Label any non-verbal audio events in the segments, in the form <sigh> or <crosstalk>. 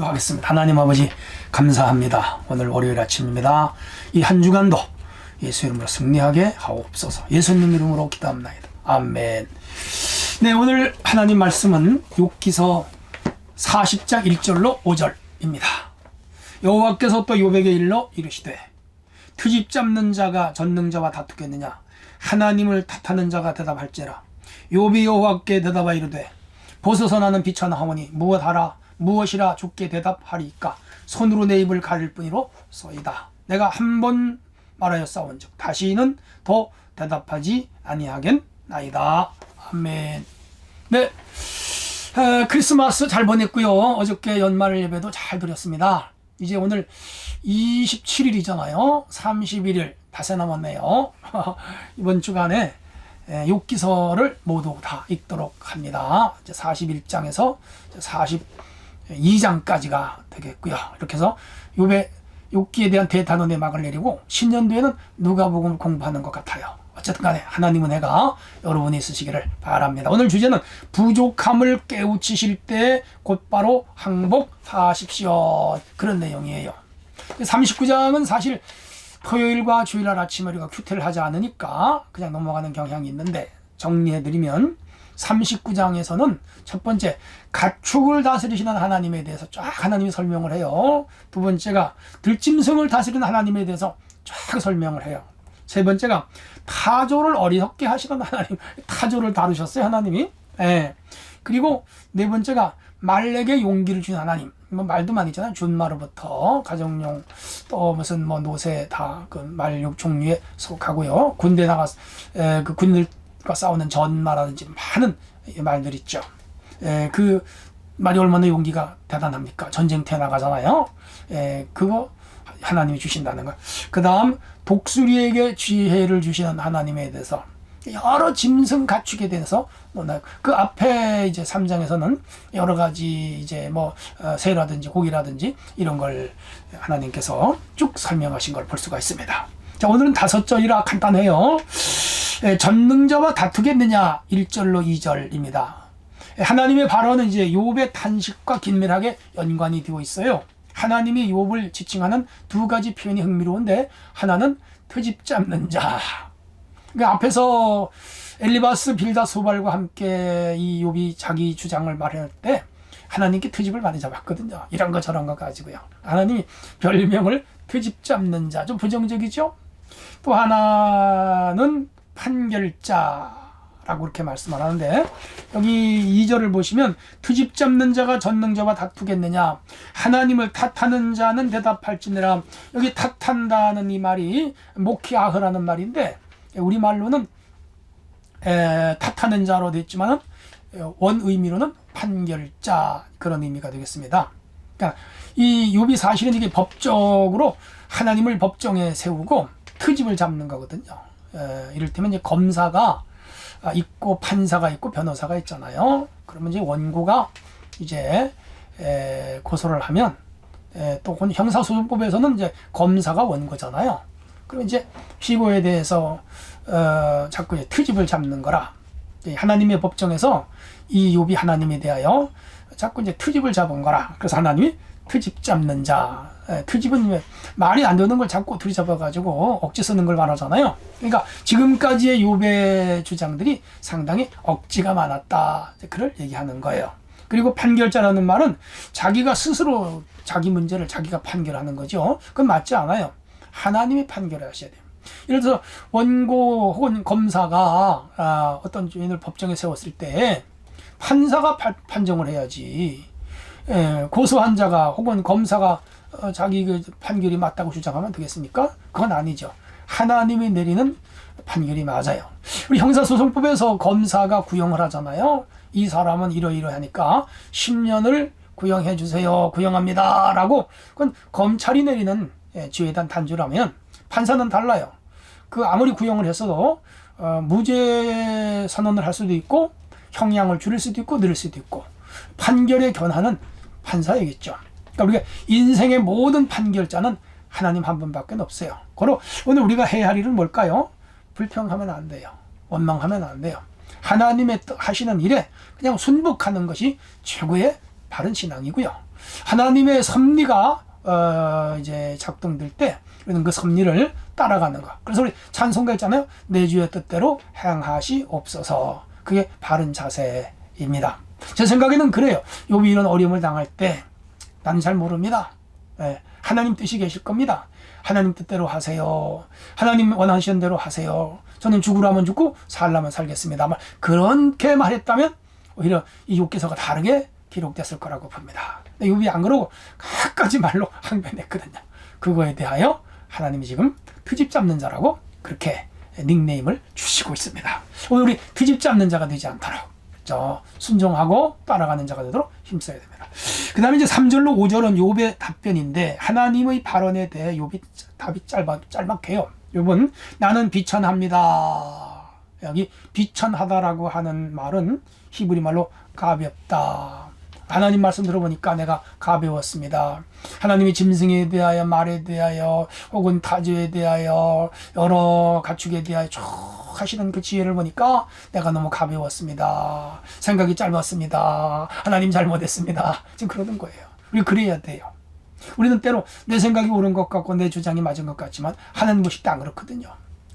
기도하겠습니다. 하나님 아버지 감사합니다. 오늘 월요일 아침입니다. 이 한 주간도 예수 이름으로 승리하게 하옵소서. 예수님 이름으로 기도합나이다. 아멘. 네, 오늘 하나님 말씀은 욥기서 40장 1절로 5절입니다. 여호와께서 또 욥에게 일러 이르시되 트집 잡는 자가 전능자와 다투겠느냐 하나님을 탓하는 자가 대답할지라 욥이 여호와께 대답하 이르되 보소서 나는 비천하오니 무엇하라 무엇이라 죽게 대답하리까? 손으로 내 입을 가릴 뿐이로 써이다. 내가 한 번 말하였사온즉 다시는 더 대답하지 아니하겠나이다. 아멘. 네. 에, 크리스마스 잘 보냈고요. 어저께 연말 예배도 잘 드렸습니다. 이제 오늘 27일이잖아요. 31일 닷새 남았네요. <laughs> 이번 주간에 예, 욕기서를 모두 다 읽도록 합니다. 이제 41장에서 42장까지가 되겠고요. 이렇게 해서 욥의 욕기에 대한 대단원의 막을 내리고 신년도에는 누가복음을 공부하는 것 같아요. 어쨌든 간에 하나님은 해가 여러분이 있으시기를 바랍니다. 오늘 주제는 부족함을 깨우치실 때 곧바로 항복하십시오. 그런 내용이에요. 39장은 사실 토요일과 주일날 아침에 우리가 큐티를 하지 않으니까 그냥 넘어가는 경향이 있는데 정리해드리면 39장에서는 첫 번째 가축을 다스리시는 하나님에 대해서 쫙 하나님이 설명을 해요. 두 번째가 들짐승을 다스리는 하나님에 대해서 쫙 설명을 해요. 세 번째가 타조를 어리석게 하시는 하나님 타조를 다루셨어요 하나님이. 예. 그리고 네 번째가 말에게 용기를 주는 하나님. 뭐 말도 많이 있잖아요. 준마로부터 가정용 또 무슨 뭐 노새 다그 말육 종류에 속하고요. 군대 나가 에, 그 군들 과 싸우는 전마라든지 많은 말들 있죠. 에, 그 말이 얼마나 용기가 대단합니까? 전쟁터에 나가잖아요. 에, 그거 하나님이 주신다는 거. 그 다음 독수리에게 지혜를 주시는 하나님에 대해서 여러 짐승 가축에 대해서 그 앞에 이제 3장에서는 여러 가지 이제 뭐 어, 새라든지 고기라든지 이런 걸 하나님께서 쭉 설명하신 걸 볼 수가 있습니다. 자, 오늘은 다섯 절이라 간단해요. 예, 전능자와 다투겠느냐 1절로 2절입니다. 예, 하나님의 발언은 이제 욥의 탄식과 긴밀하게 연관이 되어 있어요. 하나님이 욥을 지칭하는 두 가지 표현이 흥미로운데 하나는 트집 잡는 자그 앞에서 엘리바스 빌다 소발과 함께 이 욥이 자기 주장을 말할 때 하나님께 트집을 많이 잡았거든요. 이런 거 저런 거 가지고요. 하나님이 별명을 트집 잡는 자, 좀 부정적이죠? 또 하나는 판결자라고 이렇게 말씀을 하는데 여기 2절을 보시면 트집 잡는 자가 전능 자와 다투겠느냐 하나님을 탓하는 자는 대답할지니라 여기 탓한다는 이 말이 모키아흐라는 말인데 우리말로는 에, 탓하는 자로 됐지만 원 의미로는 판결자 그런 의미가 되겠습니다. 그러니까 이 욥이 사실은 이게 법적으로 하나님을 법정에 세우고 트집을 잡는 거거든요. 에, 이를테면 이제 검사가 있고 판사가 있고 변호사가 있잖아요. 그러면 이제 원고가 이제 에, 고소를 하면 에, 또 형사소송법에서는 이제 검사가 원고잖아요. 그럼 이제 피고에 대해서 어, 자꾸 이제 트집을 잡는 거라 하나님의 법정에서 이 욥이 하나님에 대하여 자꾸 이제 트집을 잡은 거라 그래서 하나님이 트집 잡는 자 에, 트집은 말이 안 되는 걸 자꾸 들이잡아 가지고 억지 쓰는 걸 말하잖아요. 그러니까 지금까지의 욥의 주장들이 상당히 억지가 많았다. 그를 얘기하는 거예요. 그리고 판결자라는 말은 자기가 스스로 자기 문제를 자기가 판결하는 거죠. 그건 맞지 않아요. 하나님이 판결하셔야 돼요. 예를 들어서 원고 혹은 검사가 아, 어떤 주인을 법정에 세웠을 때 판사가 파, 판정을 해야지. 예, 고소한 자가 혹은 검사가 어, 자기 그 판결이 맞다고 주장하면 되겠습니까? 그건 아니죠. 하나님이 내리는 판결이 맞아요. 우리 형사소송법에서 검사가 구형을 하잖아요. 이 사람은 이러이러하니까 10년을 구형해 주세요. 구형합니다. 라고 그건 검찰이 내리는 예, 지휘단 단주라면 판사는 달라요. 그 아무리 구형을 했어도 어, 무죄 선언을 할 수도 있고 형량을 줄일 수도 있고 늘릴 수도 있고 판결의 견하는 판사이겠죠. 그러니까 우리가 인생의 모든 판결자는 하나님 한 분밖에 없어요. 그로 오늘 우리가 해야 할 일은 뭘까요? 불평하면 안 돼요. 원망하면 안 돼요. 하나님의 하시는 일에 그냥 순복하는 것이 최고의 바른 신앙이고요. 하나님의 섭리가 어, 이제 작동될 때 우리는 그 섭리를 따라가는 거. 그래서 우리 찬송가 있잖아요. 내 주의 뜻대로 행하시 없어서 그게 바른 자세입니다. 제 생각에는 그래요. 욥이 이런 어려움을 당할 때 나는 잘 모릅니다. 예, 하나님 뜻이 계실 겁니다. 하나님 뜻대로 하세요. 하나님 원하시는 대로 하세요. 저는 죽으라면 죽고 살라면 살겠습니다. 아마 그렇게 말했다면 오히려 이 욥기서가 다르게 기록됐을 거라고 봅니다. 근데 안 그러고 갖가지 말로 항변했거든요. 그거에 대하여 하나님이 지금 트집 잡는 자라고 그렇게 닉네임을 주시고 있습니다. 오늘 우리 트집 잡는 자가 되지 않도록 저 순종하고 따라가는 자가 되도록 힘써야 됩니다. 그 다음에 이제 3절로 5절은 욥의 답변인데 하나님의 발언에 대해 욥이 답이 짧아, 짤막해요. 욥은 나는 비천합니다. 여기 비천하다라고 하는 말은 히브리 말로 가볍다. 하나님 말씀 들어보니까 내가 가벼웠습니다. 하나님이 짐승에 대하여 말에 대하여 혹은 타조에 대하여 여러 가축에 대하여 쭉 하시는 그 지혜를 보니까 내가 너무 가벼웠습니다. 생각이 짧았습니다. 하나님 잘못했습니다. 지금 그러는 거예요. 우리 그래야 돼요. 우리는 때로 내 생각이 옳은 것 같고 내 주장이 맞은 것 같지만 하는 것이 딱 그렇거든요.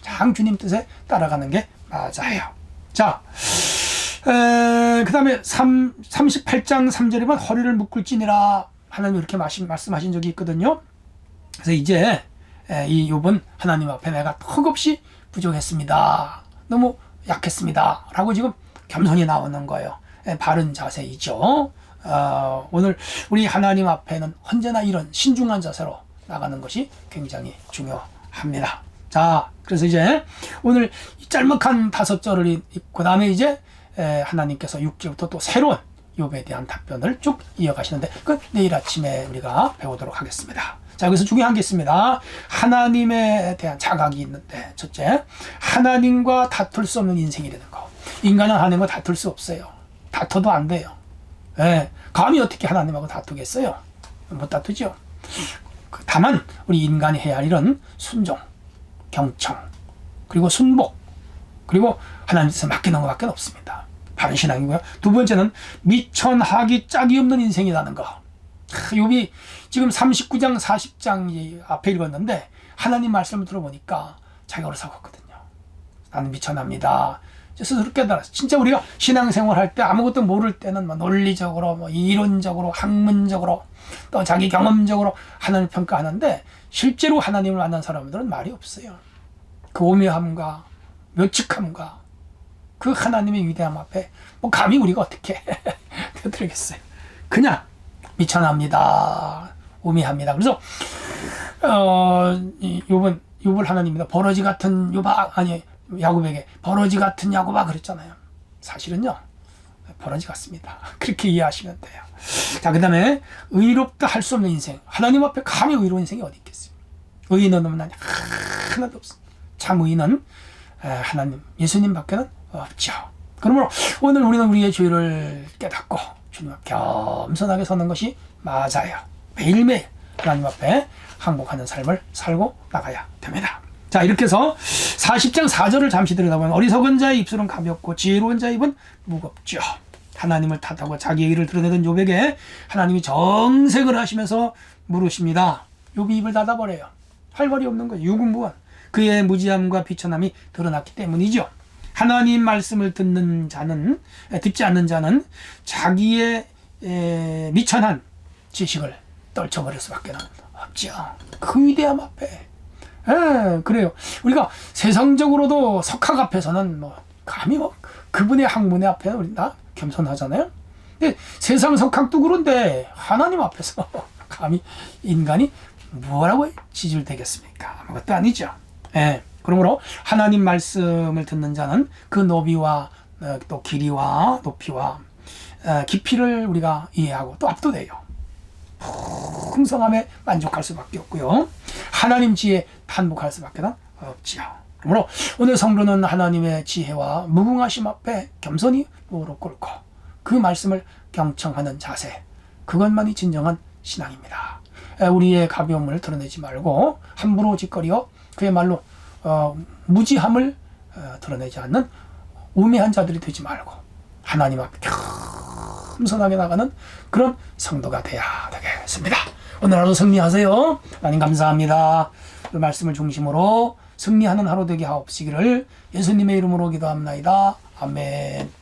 장 주님 뜻에 따라가는 게 맞아요. 자, 그 다음에 38장 3절에 보면 허리를 묶을지니라 하나님 이렇게 말씀, 말씀하신 적이 있거든요. 그래서 이제 에, 이 욥은 하나님 앞에 내가 턱없이 부족했습니다. 너무 약했습니다. 라고 지금 겸손히 나오는 거예요. 에, 바른 자세이죠. 어, 오늘 우리 하나님 앞에는 언제나 이런 신중한 자세로 나가는 것이 굉장히 중요합니다. 자, 그래서 이제 오늘 이 짤막한 다섯 절을 읽고 그 다음에 이제 에, 하나님께서 6절부터 또 새로운 욥에 대한 답변을 쭉 이어가시는데 그 내일 아침에 우리가 배우도록 하겠습니다. 자, 여기서 중요한 게 있습니다. 하나님에 대한 자각이 있는데 첫째, 하나님과 다툴 수 없는 인생이 되는 거. 인간은 하나님과 다툴 수 없어요. 다퉈도 안 돼요. 예, 감히 어떻게 하나님하고 다투겠어요? 못 다투죠. 그 다만 우리 인간이 해야 할 일은 순종, 경청, 그리고 순복, 그리고 하나님 뜻에 맡기는 것밖에 없습니다. 바른 신앙이고요. 두 번째는 미천하기 짝이 없는 인생이라는 거. 욥이 지금 39장, 40장 앞에 읽었는데 하나님 말씀을 들어보니까 자기가 어리석었거든요. 나는 미천합니다. 스스로 깨달았어. 진짜 우리가 신앙생활 할 때 아무것도 모를 때는 뭐 논리적으로, 뭐 이론적으로, 학문적으로, 또 자기 경험적으로 하나님 평가하는데 실제로 하나님을 만난 사람들은 말이 없어요. 그 오묘함과 묘측함과 그 하나님의 위대함 앞에 뭐 감히 우리가 어떻게 <laughs> 되드리겠어요. 그냥 미천합니다. 오미합니다. 그래서 어, 요번 요번 하나님입니다. 버러지 같은 요바 아니 야곱에게 버러지 같은 야곱아 그랬잖아요. 사실은요. 버러지 같습니다. <laughs> 그렇게 이해하시면 돼요. 자, 그 다음에 의롭다 할 수 없는 인생. 하나님 앞에 감히 의로운 인생이 어디 있겠어요? 의인은 없나니 하나도 없습니다. 참 의인은 하나님, 예수님 밖에는 없죠. 그러므로 오늘 우리는 우리의 죄를 깨닫고 주님 앞 겸손하게 서는 것이 맞아요. 매일매일 하나님 앞에 항복하는 삶을 살고 나가야 됩니다. 자, 이렇게 해서 40장 4절을 잠시 들여다보면 어리석은 자의 입술은 가볍고 지혜로운 자의 입은 무겁죠. 하나님을 탓하고 자기의 일을 드러내던 욥에게 하나님이 정색을 하시면서 물으십니다. 욥이 입을 닫아버려요. 할 말이 없는 거예요. 유군무원. 그의 무지함과 비천함이 드러났기 때문이죠. 하나님 말씀을 듣는 자는 듣지 않는 자는 자기의 에, 미천한 지식을 떨쳐버릴 수밖에 없죠. 그 위대함 앞에. 에, 그래요. 우리가 세상적으로도 석학 앞에서는 뭐 감히 뭐 그분의 학문의 앞에 우리 다 겸손하잖아요. 근데 세상 석학도 그런데 하나님 앞에서 <laughs> 감히 인간이 뭐라고 지질되겠습니까? 아무것도 아니죠. 예. 그러므로 하나님 말씀을 듣는 자는 그 너비와 어, 또 길이와 높이와 어, 깊이를 우리가 이해하고 또 압도돼요. 풍성함에 만족할 수밖에 없고요. 하나님 지혜 탄복할 수밖에 없지요. 그러므로 오늘 성도는 하나님의 지혜와 무궁하심 앞에 겸손히 무릎 꿇고 그 말씀을 경청하는 자세 그것만이 진정한 신앙입니다. 우리의 가벼움을 드러내지 말고 함부로 짓거리어 그야말로 어, 무지함을 어, 드러내지 않는 우매한 자들이 되지 말고 하나님 앞에 겸손하게 나가는 그런 성도가 돼야 되겠습니다. 오늘 하루 승리하세요. 하나님 감사합니다. 그 말씀을 중심으로 승리하는 하루 되게 하옵시기를 예수님의 이름으로 기도합나이다. 아멘.